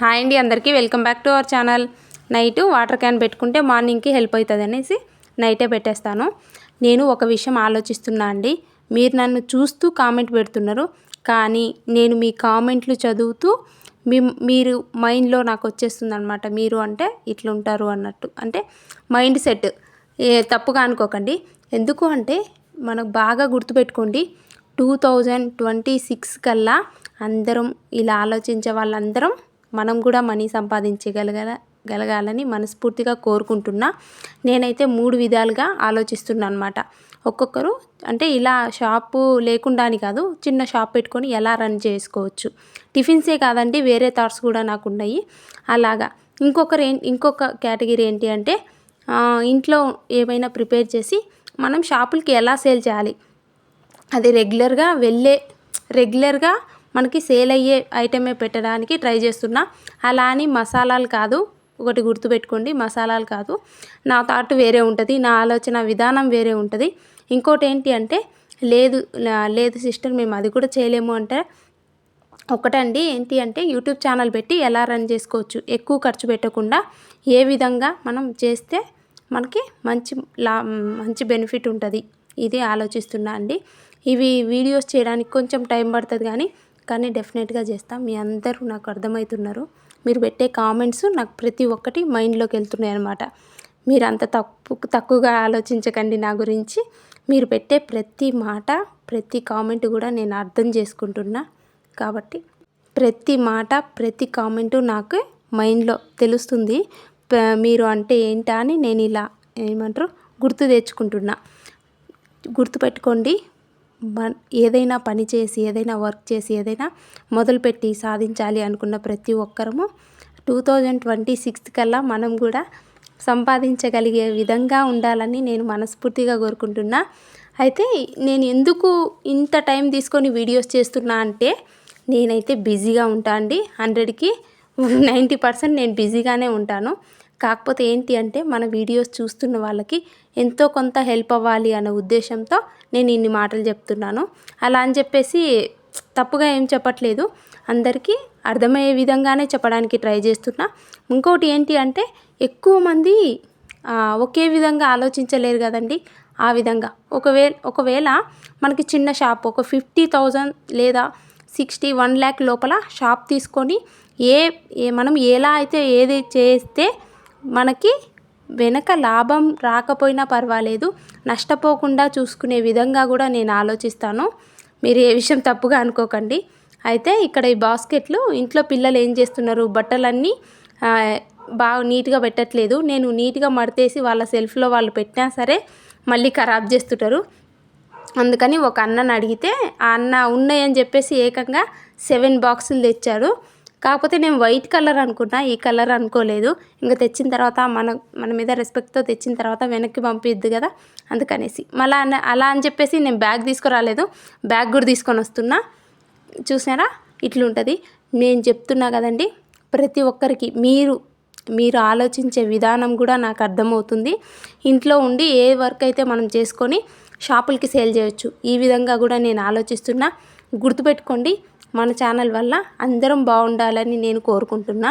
Hi అండి అందరికీ. Welcome back to our channel. Night water can పెట్టుకుంటే మార్నింగ్కి హెల్ప్ అవుతుంది అనేసి నైటే పెట్టేస్తాను. నేను ఒక విషయం ఆలోచిస్తున్నా అండి. మీరు నన్ను చూస్తూ కామెంట్ పెడుతున్నారు. కానీ నేను మీ కామెంట్లు చదువుతూ మీ మీరు మైండ్లో నాకు వచ్చేస్తుంది అనమాట మీరు అంటే ఇట్లుంటారు అన్నట్టు. అంటే మైండ్ సెట్. ఏ తప్పుగా అనుకోకండి. ఎందుకు అంటే మనకు బాగా గుర్తుపెట్టుకోండి. టూ థౌజండ్ ట్వంటీ సిక్స్ కల్లా అందరం ఇలా ఆలోచించే వాళ్ళందరం మనం కూడా మనీ సంపాదించగలగల గలగాలని మనస్ఫూర్తిగా కోరుకుంటున్నా. నేనైతే మూడు విధాలుగా ఆలోచిస్తున్నా అనమాట ఒక్కొక్కరు అంటే ఇలా షాపు లేకుండా అని కాదు చిన్న షాప్ పెట్టుకొని ఎలా రన్ చేసుకోవచ్చు. టిఫిన్సే కాదండి వేరే థాట్స్ కూడా నాకు ఉన్నాయి అలాగా. ఇంకొకరు ఏం ఇంకొక కేటగిరీ ఏంటి అంటే ఇంట్లో ఏమైనా ప్రిపేర్ చేసి మనం షాపులకి ఎలా సేల్ చేయాలి? అది రెగ్యులర్గా వెళ్ళే రెగ్యులర్గా మనకి సేల్ అయ్యే ఐటమే పెట్టడానికి ట్రై చేస్తున్నా. అలా అని మసాలాలు కాదు. ఒకటి గుర్తుపెట్టుకోండి మసాలాలు కాదు. నా థాట్ వేరే ఉంటుంది నా ఆలోచన విధానం వేరే ఉంటుంది. ఇంకోటి ఏంటి అంటే లేదు లేదు సిస్టర్ మేము అది కూడా చేయలేము అంటే ఒకటండి ఏంటి అంటే యూట్యూబ్ ఛానల్ పెట్టి ఎలా రన్ చేసుకోవచ్చు? ఎక్కువ ఖర్చు పెట్టకుండా ఏ విధంగా మనం చేస్తే మనకి మంచి లా మంచి బెనిఫిట్ ఉంటుంది? ఇది ఆలోచిస్తున్నా అండి. ఇవి వీడియోస్ చేయడానికి కొంచెం టైం పడుతుంది కానీ కానీ డెఫినెట్గా చేస్తాం. మీ అందరూ నాకు అర్థమవుతున్నారు. మీరు పెట్టే కామెంట్స్ నాకు ప్రతి ఒక్కటి మైండ్లోకి వెళ్తున్నాయి అనమాట మీరు అంత తప్పు తక్కువగా ఆలోచించకండి నా గురించి. మీరు పెట్టే ప్రతి మాట ప్రతి కామెంట్ కూడా నేను అర్థం చేసుకుంటున్నా. కాబట్టి ప్రతి మాట ప్రతి కామెంటు నాకు మైండ్లో తెలుస్తుంది. మీరు అంటే ఏంటా అని నేను ఇలా ఏమంటారు? గుర్తు తెచ్చుకుంటున్నా. గుర్తుపెట్టుకోండి. ఏదైనా పని చేసి ఏదైనా వర్క్ చేసి ఏదైనా మొదలుపెట్టి సాధించాలి అనుకున్న ప్రతి ఒక్కరము టూ థౌజండ్ ట్వంటీ సిక్స్త్ కల్లా మనం కూడా సంపాదించగలిగే విధంగా ఉండాలని నేను మనస్ఫూర్తిగా కోరుకుంటున్నా. అయితే నేను ఎందుకు ఇంత టైం తీసుకొని వీడియోస్ చేస్తున్నా అంటే నేనైతే బిజీగా ఉంటా అండి. హండ్రెడ్కి నైంటీ పర్సెంట్ నేను బిజీగానే ఉంటాను. కాకపోతే ఏంటి అంటే మన వీడియోస్ చూస్తున్న వాళ్ళకి ఎంతో కొంత హెల్ప్ అవ్వాలి అనే ఉద్దేశంతో నేను ఇన్ని మాటలు చెప్తున్నాను. అలా అని చెప్పేసి తప్పుగా ఏం చెప్పట్లేదు. అందరికీ అర్థమయ్యే విధంగానే చెప్పడానికి ట్రై చేస్తున్నా. ఇంకోటి ఏంటి అంటే ఎక్కువ మంది ఒకే విధంగా ఆలోచించలేరు కదండి. ఆ విధంగా. ఒకవేళ ఒకవేళ మనకి చిన్న షాప్ ఒక ఫిఫ్టీ థౌజండ్ లేదా సిక్స్టీ వన్ ల్యాక్ లోపల షాప్ తీసుకొని ఏ ఏ మనం ఎలా అయితే ఏది చేస్తే మనకి వెనక లాభం రాకపోయినా పర్వాలేదు నష్టపోకుండా చూసుకునే విధంగా కూడా నేను ఆలోచిస్తాను. మీరు ఏ విషయం తప్పుగా అనుకోకండి. అయితే ఇక్కడ ఈ బాస్కెట్లు ఇంట్లో పిల్లలు ఏం చేస్తున్నారు? బట్టలన్నీ బాగా నీట్గా పెట్టట్లేదు. నేను నీట్గా మడతేసి వాళ్ళ సెల్ఫ్లో వాళ్ళు పెట్టినా సరే మళ్ళీ ఖరాబ్ చేస్తుంటారు. అందుకని ఒక అన్నని అడిగితే ఆ అన్న ఉన్నాయని చెప్పేసి ఏకంగా సెవెన్ బాక్సులు తెచ్చాడు కాకపోతే నేను వైట్ కలర్ అనుకున్నా ఈ కలర్ అనుకోలేదు. ఇంకా తెచ్చిన తర్వాత మన మన మీద రెస్పెక్ట్తో తెచ్చిన తర్వాత వెనక్కి పంపిద్దు కదా అందుకనేసి. మళ్ళా అలా అని చెప్పేసి నేను బ్యాగ్ తీసుకురాలేదు. బ్యాగ్ కూడా తీసుకొని వస్తున్నా. చూసారా ఇట్లుంటుంది. నేను చెప్తున్నా కదండి ప్రతి ఒక్కరికి మీరు మీరు ఆలోచించే విధానం కూడా నాకు అర్థమవుతుంది. ఇంట్లో ఉండి ఏ వర్క్ అయితే మనం చేసుకొని షాపులకి సేల్ చేయొచ్చు. ఈ విధంగా కూడా నేను ఆలోచిస్తున్నా. గుర్తుపెట్టుకోండి మన ఛానల్ వల్ల అందరం బాగుండాలని నేను కోరుకుంటున్నా.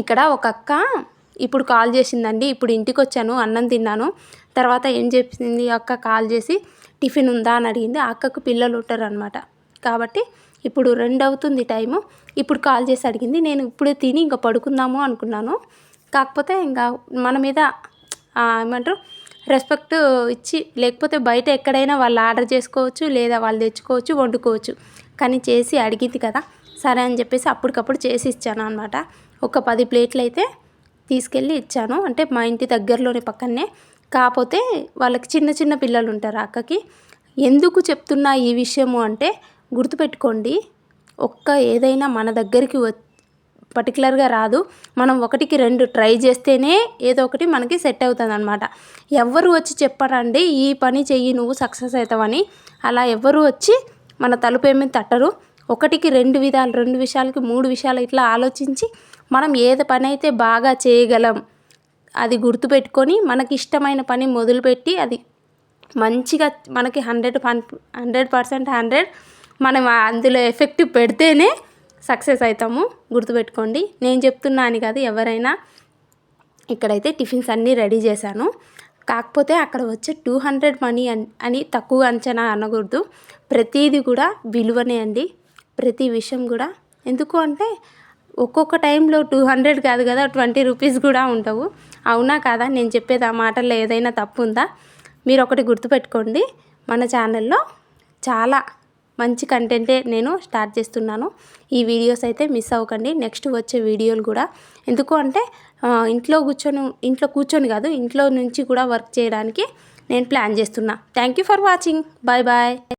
ఇక్కడ ఒక అక్క ఇప్పుడు కాల్ చేసిందండి ఇప్పుడు ఇంటికి వచ్చాను అన్నం తిన్నాను. తర్వాత ఏం చెప్పింది అక్క కాల్ చేసి టిఫిన్ ఉందా అని అడిగింది. ఆ అక్కకు పిల్లలు ఉంటారు అనమాట కాబట్టి ఇప్పుడు రెండు అవుతుంది టైము. ఇప్పుడు కాల్ చేసి అడిగింది. నేను ఇప్పుడే తిని ఇంకా పడుకుందాము అనుకున్నాను. కాకపోతే ఇంకా మన మీద ఏమంటారు రెస్పెక్ట్ ఇచ్చి లేకపోతే బయట ఎక్కడైనా వాళ్ళు ఆర్డర్ చేసుకోవచ్చు లేదా వాళ్ళు తెచ్చుకోవచ్చు వండుకోవచ్చు. కానీ చేసి అడిగింది కదా సరే అని చెప్పేసి అప్పటికప్పుడు చేసి ఇచ్చాను అనమాట ఒక పది ప్లేట్లు అయితే తీసుకెళ్ళి ఇచ్చాను. అంటే మా ఇంటి దగ్గరలోని పక్కనే కాకపోతే వాళ్ళకి చిన్న చిన్న పిల్లలు ఉంటారు అక్కకి. ఎందుకు చెప్తున్నా ఈ విషయము అంటే గుర్తుపెట్టుకోండి ఒక్క ఏదైనా మన దగ్గరికి వ పర్టికులర్గా రాదు. మనం ఒకటికి రెండు ట్రై చేస్తేనే ఏదో ఒకటి మనకి సెట్ అవుతుంది అనమాట ఎవరు వచ్చి చెప్పరండి ఈ పని చెయ్యి నువ్వు సక్సెస్ అవుతావని. అలా ఎవ్వరు వచ్చి మన తలుపు ఏమీ తట్టరు. ఒకటికి రెండు విధాలు రెండు విషయాలకి మూడు విషయాలు ఇట్లా ఆలోచించి మనం ఏది పని అయితే బాగా చేయగలం అది గుర్తుపెట్టుకొని మనకి ఇష్టమైన పని మొదలుపెట్టి అది మంచిగా మనకి హండ్రెడ్ హండ్రెడ్ పర్సెంట్ హండ్రెడ్ మనం అందులో ఎఫెక్ట్ పెడితేనే సక్సెస్ అవుతాము గుర్తుపెట్టుకోండి. నేను చెప్తున్నాను కాదు ఎవరైనా ఇక్కడైతే టిఫిన్స్ అన్నీ రెడీ చేశాను. కాకపోతే అక్కడ వచ్చే టూ హండ్రెడ్ మనీ అని తక్కువ అంచనా అనకూడదు. ప్రతిదీ కూడా విలువనే అండి. ప్రతి విషయం కూడా. ఎందుకు అంటే ఒక్కొక్క టైంలో టూ హండ్రెడ్ కాదు కదా ట్వంటీ రూపీస్ కూడా ఉండవు. అవునా కాదా? నేను చెప్పేది ఆ మాటల్లో ఏదైనా తప్పు ఉందా? మీరు ఒకటి గుర్తుపెట్టుకోండి. మన ఛానల్లో చాలా మంచి కంటెంటే నేను స్టార్ట్ చేస్తున్నాను. ఈ వీడియోస్ అయితే మిస్ అవ్వకండి. నెక్స్ట్ వచ్చే వీడియోలు కూడా. ఎందుకు అంటే ఇంట్లో కూర్చొని ఇంట్లో కూర్చొని కాదు ఇంట్లో నుంచి కూడా వర్క్ చేయడానికి నేను ప్లాన్ చేస్తున్నా. Thank you for watching. Bye bye.